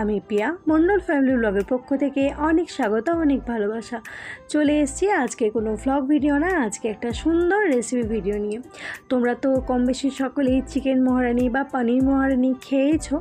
আমি পিয়া মন্ডল ফ্যামিলি ব্লগের পক্ষ থেকে অনেক স্বাগত, অনেক ভালোবাসা। চলে এসেছি আজকে কোনো ভ্লগ ভিডিও না, আজকে একটা সুন্দর রেসিপি ভিডিও নিয়ে। তোমরা তো কম বেশি সকলেই চিকেন মহারানি বা পনির মহারানি খেয়েছো।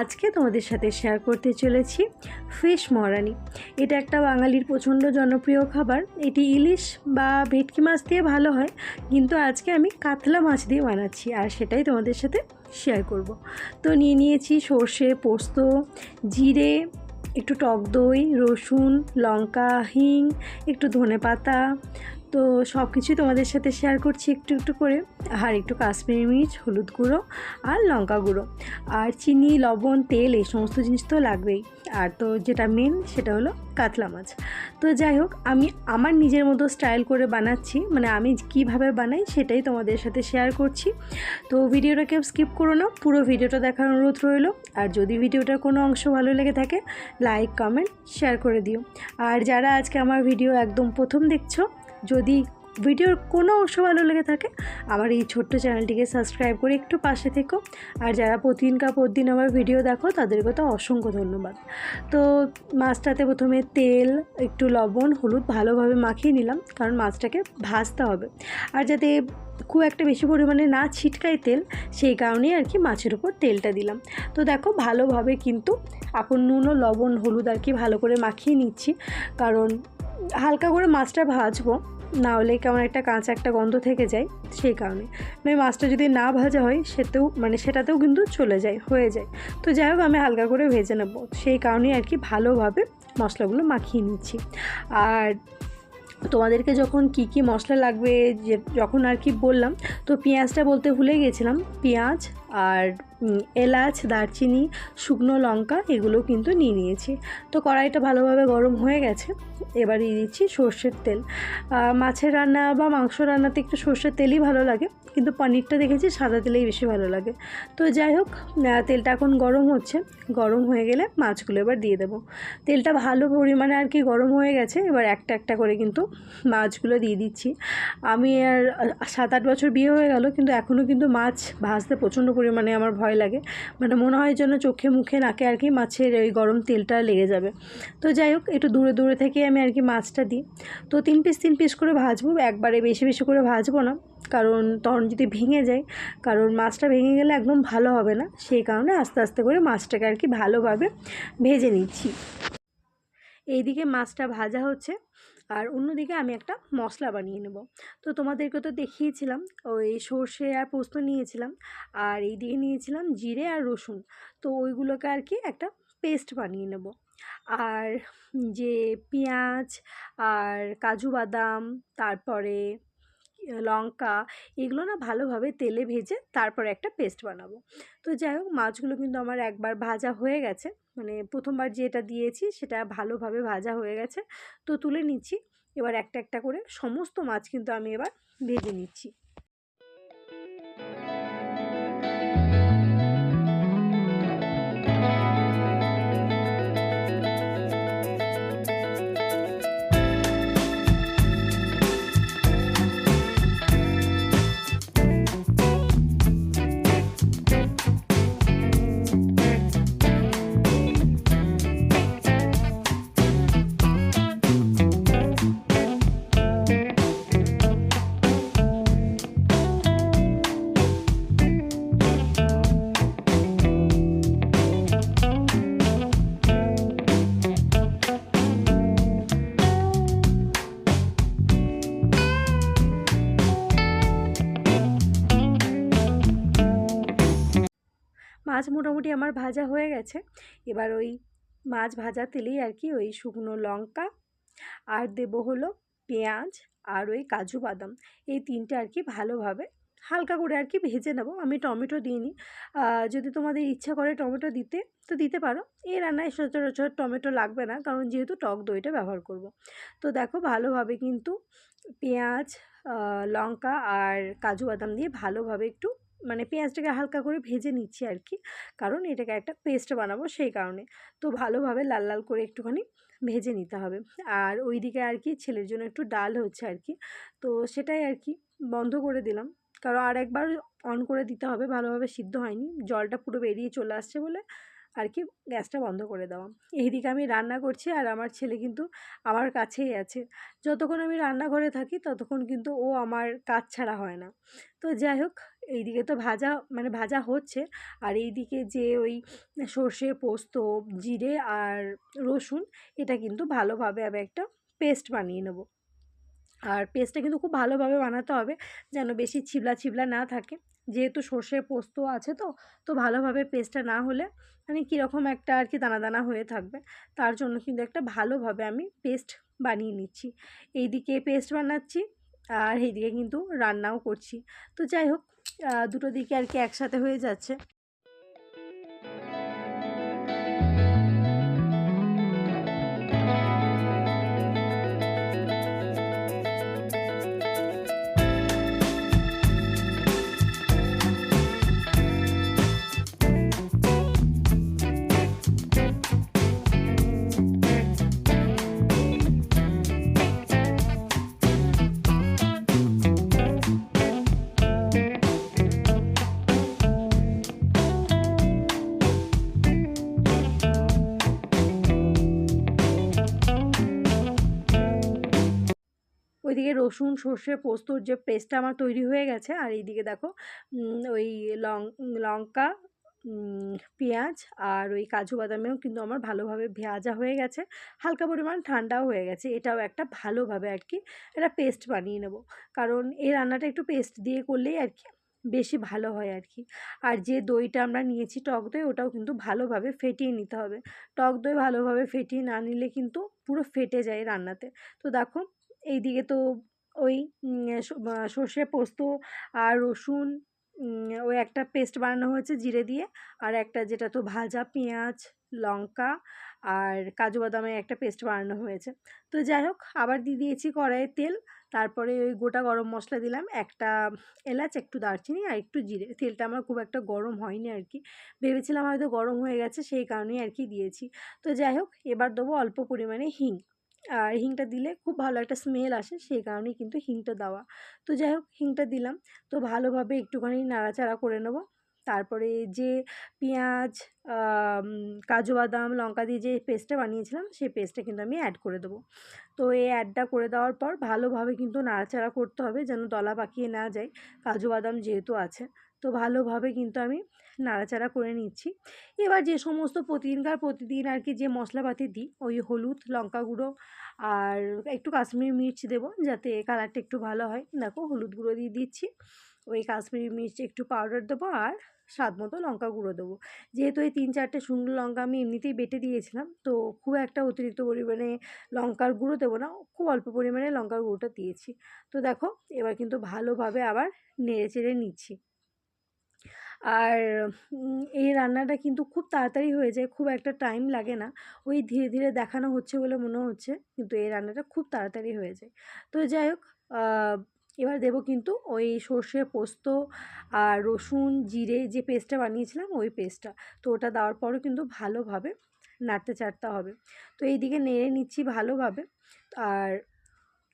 আজকে তোমাদের সাথে শেয়ার করতে চলেছি ফিশ মহারানি। এটা একটা বাঙালির প্রচণ্ড জনপ্রিয় খাবার। এটি ইলিশ বা ভেটকি মাছ দিয়ে ভালো হয়, কিন্তু আজকে আমি কাতলা মাছ দিয়ে বানাচ্ছি, আর সেটাই তোমাদের সাথে শেয়ার করব। তো নিয়ে নিয়েছি সর্ষে, পোস্ত, জিরে, একটু টক দই, রসুন, লঙ্কা, হিং, একটু ধনে পাতা তো সব কিছুই তোমাদের সাথে শেয়ার করছি একটু একটু করে। আর একটু কাশ্মীরি মির্চ, হলুদ গুঁড়ো আর লঙ্কা গুঁড়ো। আর চিনি, লবণ, তেল, এই সমস্ত জিনিস তো লাগবেই। আর তো যেটা মেন সেটা হলো কাতলা মাছ। তো যাই হোক, আমি আমার নিজের মতো স্টাইল করে বানাচ্ছি। মানে আমি কীভাবে বানাই সেটাই তোমাদের সাথে শেয়ার করছি। তো ভিডিওটা কেউ স্কিপ করো না, পুরো ভিডিওটা দেখার অনুরোধ রইল। আর যদি ভিডিওটার কোনো অংশ ভালো লেগে থাকে লাইক কমেন্ট শেয়ার করে দিও। আর যারা আজকে আমার ভিডিও একদম প্রথম দেখছ যদি ভিডিওর কোনো অংশ ভালো লেগে থাকে, আমার এই ছোট্ট চ্যানেলটিকে সাবস্ক্রাইব করে একটু পাশে থেকো। আর যারা প্রতিদিনকার প্রতিদিন আমার ভিডিও দেখো, তাদেরকে তো অসংখ্য ধন্যবাদ। তো মাছটাতে প্রথমে তেল, একটু লবণ, হলুদ ভালোভাবে মাখিয়ে নিলাম, কারণ মাছটাকে ভাজতে হবে। আর যাতে খুব একটা বেশি পরিমাণে না ছিটকায় তেল, সেই কারণেই আর কি মাছের উপর তেলটা দিলাম। তো দেখো, ভালোভাবে কিন্তু এখন নুন ও লবণ, হলুদ আর কি ভালো করে মাখিয়ে নিচ্ছি। কারণ হালকা করে মাছটা ভাজবো না হলে কেমন একটা কাঁচা একটা গন্ধ থেকে যায় সেই কারণে। মানে মাছটা যদি না ভাজা হয়, সেতেও মানে সেটাতেও কিন্তু চলে যায়, হয়ে যায়। তো যাই হোক, আমি হালকা করে ভেজে নেব। সেই কারণেই আর কি ভালোভাবে মশলাগুলো মাখিয়ে নিচ্ছি। আর তোমাদেরকে যখন কি কি মশলা লাগবে যে যখন আর কি বললাম, তো পেঁয়াজটা বলতে ভুলে গেছিলাম। পেঁয়াজ আর এলাচ, দারচিনি, শুকনো লঙ্কা এগুলো কিন্তু নিয়ে নিয়েছি। তো কড়াইটা ভালোভাবে গরম হয়ে গেছে। এবার দিয়ে দিচ্ছি সর্ষের তেল। মাছের রান্না বা মাংস রান্নাতে একটু সর্ষের তেলই ভালো লাগে। কিন্তু পনিরটা দেখেছি, সাদা তেলেই বেশি ভালো লাগে। তো যাই হোক তেলটা এখন গরম হচ্ছে। গরম হয়ে গেলে মাছগুলো এবার দিয়ে দেবো। তেলটা ভালো পরিমাণে আর কি গরম হয়ে গেছে, এবার একটা একটা করে কিন্তু মাছগুলো দিয়ে দিচ্ছি। আমি আর সাত আট বছর বিয়ে হয়ে গেল, কিন্তু এখনও কিন্তু মাছ ভাজতে প্রচণ্ড পরিমাণে আমার ভয় লাগে। মানে মনে হয় যেন চোখে মুখে নাকে আর কি মাছের ওই গরম তেলটা লেগে যাবে। তো যাই হোক, একটু দূরে দূরে থেকে আমি আর কি মাছটা দিই। তো তিন পিস তিন পিস করে ভাজবো, একবারে বেশি বেশি করে ভাজবো না। কারণ তখন যদি ভেঙে যায়, কারণ মাছটা ভেঙে গেলে একদম ভালো হবে না। সেই কারণে আস্তে আস্তে করে মাছটাকে আর কি ভালোভাবে ভেজে নিচ্ছি। এইদিকে মাছটা ভাজা হচ্ছে আর অন্যদিকে আমি একটা মশলা বানিয়ে নেব। তো তোমাদেরকে তো দেখিয়েছিলাম, ওই সর্ষে আর পোস্ত নিয়েছিলাম আর এই দিকে নিয়েছিলাম জিরে আর রসুন। তো ওইগুলোকে আর কি একটা পেস্ট বানিয়ে নেব। আর যে পেঁয়াজ আর কাজু বাদাম, তারপরে লঙ্কা এগুলো না ভালোভাবে তেলে ভেজে তারপর একটা পেস্ট বানাবো। তো যাই হোক, মাছগুলো কিন্তু আমার একবার ভাজা হয়ে গেছে। মানে প্রথমবার যেটা দিয়েছি সেটা ভালোভাবে ভাজা হয়ে গেছে। তো তুলে নিচ্ছি। এবার একটা একটা করে সমস্ত মাছ কিন্তু আমি এবার ভেজে নিচ্ছি। মোটামুটি আমার ভাজা হয়ে গেছে। এবার ওই মাছ ভাজা তেলেই আর কি ওই শুকনো লঙ্কা আর দেবো হলো পেঁয়াজ আর ওই কাজু বাদাম। এই তিনটে আর কি ভালোভাবে হালকা করে আর কি ভেজে নেব। আমি টমেটো দিইনি। যদি তোমাদের ইচ্ছা করে টমেটো দিতে, তো দিতে পারো। এই রান্নায় সচরাচর টমেটো লাগবে না, কারণ যেহেতু টক দইটা ব্যবহার করব। তো দেখো ভালোভাবে কিন্তু পেঁয়াজ লঙ্কা আর কাজু বাদাম দিয়ে ভালোভাবে একটু মানে পেঁয়াজটাকে হালকা করে ভেজে নিচ্ছি আর কি কারণ এটাকে একটা পেস্ট বানাবো সেই কারণে। তো ভালোভাবে লাল লাল করে একটুখানি ভেজে নিতে হবে। আর ওইদিকে আর কি ছেলের জন্য একটু ডাল হচ্ছে আর কি তো সেটাই আর কি বন্ধ করে দিলাম। কারণ আর একবার অন করে দিতে হবে। ভালোভাবে সিদ্ধ হয়নি। জলটা পুরো বেরিয়ে চলে আসছে বলে আর কি গ্যাসটা বন্ধ করে দেওয়া। এইদিকে আমি রান্না করছি আর আমার ছেলে কিন্তু আমার কাছেই আছে। যতক্ষণ আমি রান্নাঘরে থাকি ততক্ষণ কিন্তু ও আমার কাজ ছাড়া হয় না। তো যাই হোক, এইদিকে তো ভাজা মানে ভাজা হচ্ছে। আর এইদিকে যে ওই সর্ষে, পোস্ত, জিরে আর রসুন, এটা কিন্তু ভালোভাবে আমি একটা পেস্ট বানিয়ে নেব। আর পেস্টটা কিন্তু খুব ভালোভাবে বানাতে হবে, যেন বেশি ছিবলা ছিবলা না থাকে। যেহেতু সর্ষে পোস্ত আছে তো তো ভালোভাবে পেস্টটা না হলে মানে কীরকম একটা আর কি দানা দানা হয়ে থাকবে, তার জন্য কিন্তু একটা ভালোভাবে আমি পেস্ট বানিয়ে নিচ্ছি। এইদিকে পেস্ট বানাচ্ছি আর এইদিকে কিন্তু রান্নাও করছি। তো যাই হোক দুটো দিকে আর কি একসাথে হয়ে যাচ্ছে। ওইদিকে রসুন সর্ষে পোস্তর যে পেস্টটা আমার তৈরি হয়ে গেছে, আর এইদিকে দেখো ওই লং, লঙ্কা পেঁয়াজ আর ওই কাজু বাদামেও কিন্তু আমার ভালোভাবে ভেজা হয়ে গেছে। হালকা পরিমাণ ঠান্ডাও হয়ে গেছে। এটাও একটা ভালোভাবে আর কি একটা পেস্ট বানিয়ে নেব। কারণ এই রান্নাটা একটু পেস্ট দিয়ে করলেই আর কি বেশি ভালো হয় আর কি। আর যে দইটা আমরা নিয়েছি টক দই, ওটাও কিন্তু ভালোভাবে ফেটিয়ে নিতে হবে। টক দই ভালোভাবে ফেটিয়ে না নিলে কিন্তু পুরো ফেটে যায় রান্নাতে। তো দেখো এইদিকে তো ওই সর্ষে পোস্ত আর রসুন ওই একটা পেস্ট বানানো হয়েছে জিরে দিয়ে। আর একটা যেটা তো ভাজা পেঁয়াজ, লঙ্কা আর কাজু বাদামের একটা পেস্ট বানানো হয়েছে। তো যাই হোক, আবার দিয়ে দিয়েছি কড়াইয়ে তেল। তারপরে ওই গোটা গরম মশলা দিলাম। একটা এলাচ, একটু দারচিনি আর একটু জিরে। তেলটা আমার খুব একটা গরম হয়নি আর কি। ভেবেছিলাম হয়তো গরম হয়ে গেছে, সেই কারণেই আর কি দিয়েছি। তো যাই হোক, এবার দেবো অল্প পরিমাণে হিং। আর হিংটা দিলে খুব ভালো একটা স্মেল আসে, সেই কারণেই কিন্তু হিংটা দেওয়া। তো যাই হোক, হিংটা দিলাম। তো ভালোভাবে একটুখানি নাড়াচাড়া করে নেব। তারপরে যে পেঁয়াজ কাজু বাদাম, লঙ্কা দিয়ে যে পেস্টটা বানিয়েছিলাম, সেই পেস্টটা কিন্তু আমি অ্যাড করে দেবো। তো এই অ্যাডটা করে দেওয়ার পর ভালোভাবে কিন্তু নাড়াচাড়া করতে হবে যেন দলা পাকিয়ে না যায়। কাজু বাদাম যেহেতু আছে তো ভালোভাবে কিন্তু আমি নাড়াচাড়া করে নিচ্ছি। এবার যে সমস্ত প্রতিদিনকার প্রতিদিন আর কি যে মশলাপাতি দিই, ওই হলুদ, লঙ্কা গুঁড়ো আর একটু কাশ্মীরি মির্চ দেবো যাতে কালারটা একটু ভালো হয়। দেখো হলুদ গুঁড়ো দিয়ে দিচ্ছি, ওই কাশ্মীরি মির্চ একটু পাউডার দেবো আর স্বাদ মতো লঙ্কা গুঁড়ো দেবো। যেহেতু এই তিন চারটে শুকনো লঙ্কা আমি এমনিতেই বেটে দিয়েছিলাম, তো খুব একটা অতিরিক্ত পরিমাণে লঙ্কার গুঁড়ো দেবো না, খুব অল্প পরিমাণে লঙ্কার গুঁড়োটা দিয়েছি। তো দেখো এবার কিন্তু ভালোভাবে আবার নেড়ে চেড়ে নিচ্ছি। আর এই রান্নাটা কিন্তু খুব তাড়াতাড়ি হয়ে যায়, খুব একটা টাইম লাগে না। ওই ধীরে ধীরে দেখানো হচ্ছে বলে মনে হচ্ছে, কিন্তু এই রান্নাটা খুব তাড়াতাড়ি হয়ে যায়। তো যাই হোক এবার দেবো কিন্তু ওই সর্ষে পোস্ত আর রসুন, জিরে যে পেস্টটা বানিয়েছিলাম ওই পেস্টটা। তো ওটা দেওয়ার পরও কিন্তু ভালোভাবে নাড়তে চাড়তে হবে। তো এই দিকে নেড়ে নিচ্ছি ভালোভাবে। আর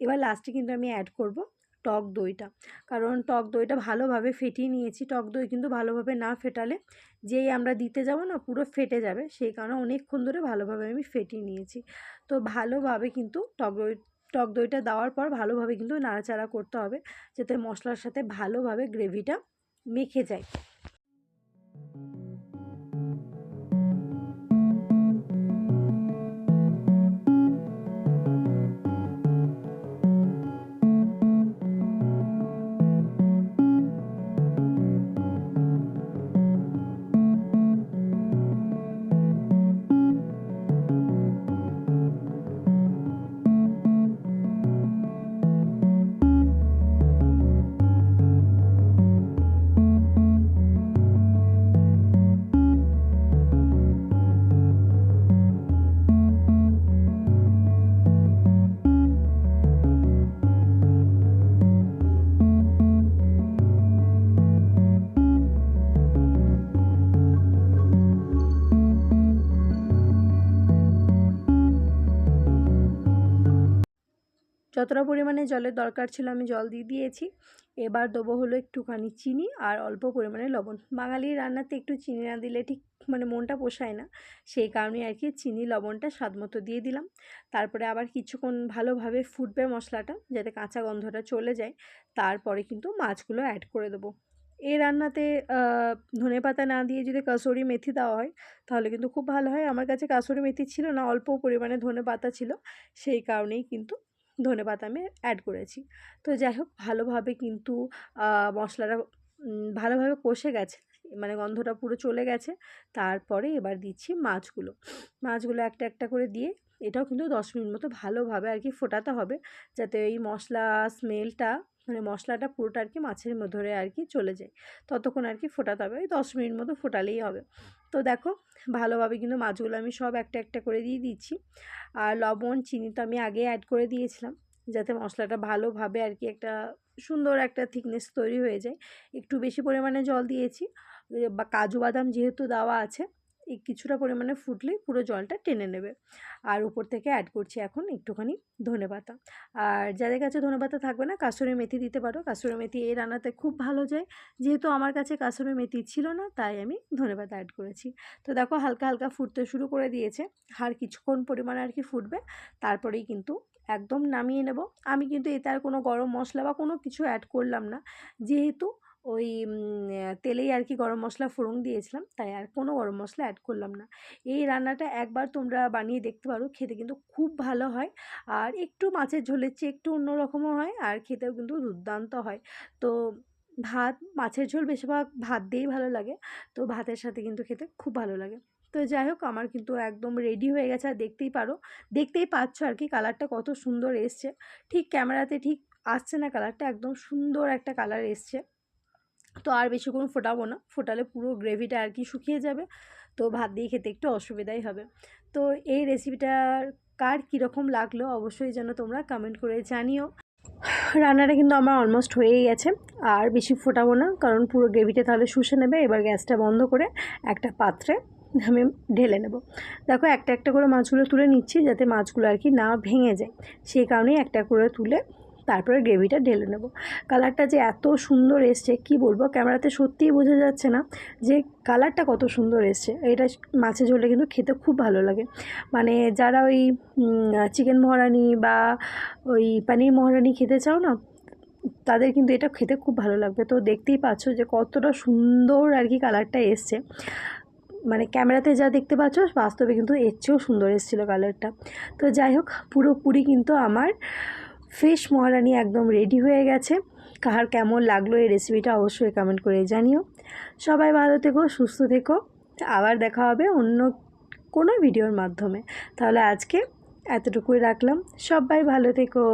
এবার লাস্টে কিন্তু আমি অ্যাড করব টক দইটা। কারণ টক দইটা ভালোভাবে ফেটিয়ে নিয়েছি। টক দই কিন্তু ভালোভাবে না ফেটালে যেই আমরা দিতে যাব না, পুরো ফেটে যাবে। সেই কারণে অনেকক্ষণ ধরে ভালোভাবে আমি ফেটিয়ে নিয়েছি। তো ভালোভাবে কিন্তু টক দই, টক দইটা দেওয়ার পর ভালোভাবে কিন্তু নাড়াচাড়া করতে হবে, যাতে মশলার সাথে ভালোভাবে গ্রেভিটা মেখে যায়। যতটা পরিমাণে জলের দরকার ছিল আমি জল দিয়ে দিয়েছি। এবার দেবো হলো একটুখানি চিনি আর অল্প পরিমাণে লবণ। বাঙালির রান্নাতে একটু চিনি না দিলে ঠিক মানে মনটা পোষায় না। সেই কারণে আর কি চিনি, লবণটা স্বাদ মতো দিয়ে দিলাম। তারপরে আবার কিছুক্ষণ ভালোভাবে ফুটবে মশলাটা যাতে কাঁচা গন্ধটা চলে যায়। তারপরে কিন্তু মাছগুলো অ্যাড করে দেবো। এই রান্নাতে ধনে পাতা না দিয়ে যদি কাসুরি মেথি দেওয়া হয়, তাহলে কিন্তু খুব ভালো হয়। আমার কাছে কাসুরি মেথি ছিল না, অল্প পরিমাণে ধনে পাতা ছিল। সেই কারণেই কিন্তু ধনে পাতা আমি অ্যাড করেছি। তো যাই হোক ভালোভাবে কিন্তু মশলাটা ভালোভাবে কষে গেছে। মানে গন্ধটা পুরো চলে গেছে। তারপরে এবার দিচ্ছি মাছগুলো। মাছগুলো একটা একটা করে দিয়ে, এটাও কিন্তু দশ মিনিট মতো ভালোভাবে আর কি ফোটাতে হবে। যাতে এই মশলা স্মেলটা মানে মশলাটা পুরোটা আর কি মাছের ধরে আর কি চলে যায়। ততক্ষণ আর কি ফোটাতে হবে। ওই দশ মিনিট মতো ফোটালেই হবে। তো দেখো ভালোভাবে কিন্তু মাছগুলো আমি সব একটা একটা করে দিয়ে দিচ্ছি। আর লবণ, চিনি তো আমি আগে অ্যাড করে দিয়েছিলাম, যাতে মশলাটা ভালোভাবে আর কি একটা সুন্দর একটা থিকনেস তৈরি হয়ে যায়। একটু বেশি পরিমাণে জল দিয়েছি। বা কাজু বাদাম যেহেতু দেওয়া আছে কিছুটা পরিমাণে ফুটলেই পুরো জলটা টেনে নেবে। আর উপর থেকে অ্যাড করছি এখন একটুখানি ধনে পাতা। আর যাদের কাছে ধনে পাতা থাকবে না কাসুরি মেথি দিতে পারো। কাসুরি মেথি এই রান্নাতে খুব ভালো যায়। যেহেতু আমার কাছে কাসুরি মেথি ছিল না, তাই আমি ধনে পাতা অ্যাড করেছি। তো দেখো হালকা হালকা ফুটতে শুরু করে দিয়েছে। আর কিছুক্ষণ পরিমাণে আর কি ফুটবে, তারপরেই কিন্তু একদম নামিয়ে নেব। আমি কিন্তু এতে আর কোনো গরম মশলা বা কোনো কিছু অ্যাড করলাম না। যেহেতু ওই তেলেই আর কি গরম মশলা ফোড়ন দিয়েছিলাম। তাই আর কোনো গরম মশলা অ্যাড করলাম না। এই রান্নাটা একবার তোমরা বানিয়ে দেখতে পারো, খেতে কিন্তু খুব ভালো হয়। আর একটু মাছের ঝোলের চেয়ে একটু অন্যরকমও হয়, আর খেতেও কিন্তু দুর্দান্ত হয়। তো ভাত, মাছের ঝোল বেশিরভাগ ভাত দিয়েই ভালো লাগে। তো ভাতের সাথে কিন্তু খেতে খুব ভালো লাগে। তো যাই হোক, আমার কিন্তু একদম রেডি হয়ে গেছে। আর দেখতেই পারো, দেখতেই পাচ্ছ আর কি কালারটা কত সুন্দর এসছে। ঠিক ক্যামেরাতে ঠিক আসছে না কালারটা একদম সুন্দর একটা কালার এসছে। তো আর বেশিক্ষণ ফোটাবো না। ফোটালে পুরো গ্রেভিটা আর কি শুকিয়ে যাবে। তো ভাত দিয়ে খেতে একটু অসুবিধাই হবে। তো এই রেসিপিটার কার কীরকম লাগল অবশ্যই যেন তোমরা কমেন্ট করে জানিও। রান্নাটা কিন্তু আমার অলমোস্ট হয়েই গেছে। আর বেশি ফোটাবো না, কারণ পুরো গ্রেভিটা তাহলে শুষে নেবে, এবার গ্যাসটা বন্ধ করে একটা পাত্রে আমি ঢেলে নেব। দেখো একটা একটা করে মাছগুলো তুলে নিচ্ছি, যাতে মাছগুলো আর কি না ভেঙে যায়। সেই কারণেই একটা করে তুলে তারপরে গ্রেভিটা ঢেলে নেব। কালারটা যে এত সুন্দর এসছে, কি বলব? ক্যামেরাতে সত্যিই বোঝা যাচ্ছে না যে কালারটা কত সুন্দর এসছে। এটা মাছের ঝোলে কিন্তু খেতে খুব ভালো লাগে। মানে যারা ওই চিকেন মহারানি বা ওই পানির মহারানি খেতে চাও না, তাদের কিন্তু এটা খেতে খুব ভালো লাগবে। তো দেখতেই পাচ্ছ যে কতটা সুন্দর আর কি কালারটা এসছে। মানে ক্যামেরাতে যা দেখতে পাচ্ছ, বাস্তবে কিন্তু এর চেয়েও সুন্দর এসেছিল কালারটা। তো যাই হোক, পুরোপুরি কিন্তু আমার ফিশ মহারানি একদম রেডি হয়ে গেছে। কাহার কেমন লাগল এই রেসিপিটা অবশ্যই কমেন্ট করে জানিও। সবাই ভালো থেকো, সুস্থ থেকো। আবার দেখা হবে অন্য কোনো ভিডিওর মাধ্যমে। তাহলে আজকে এতটুকুই রাখলাম। সবাই ভালো থেকো।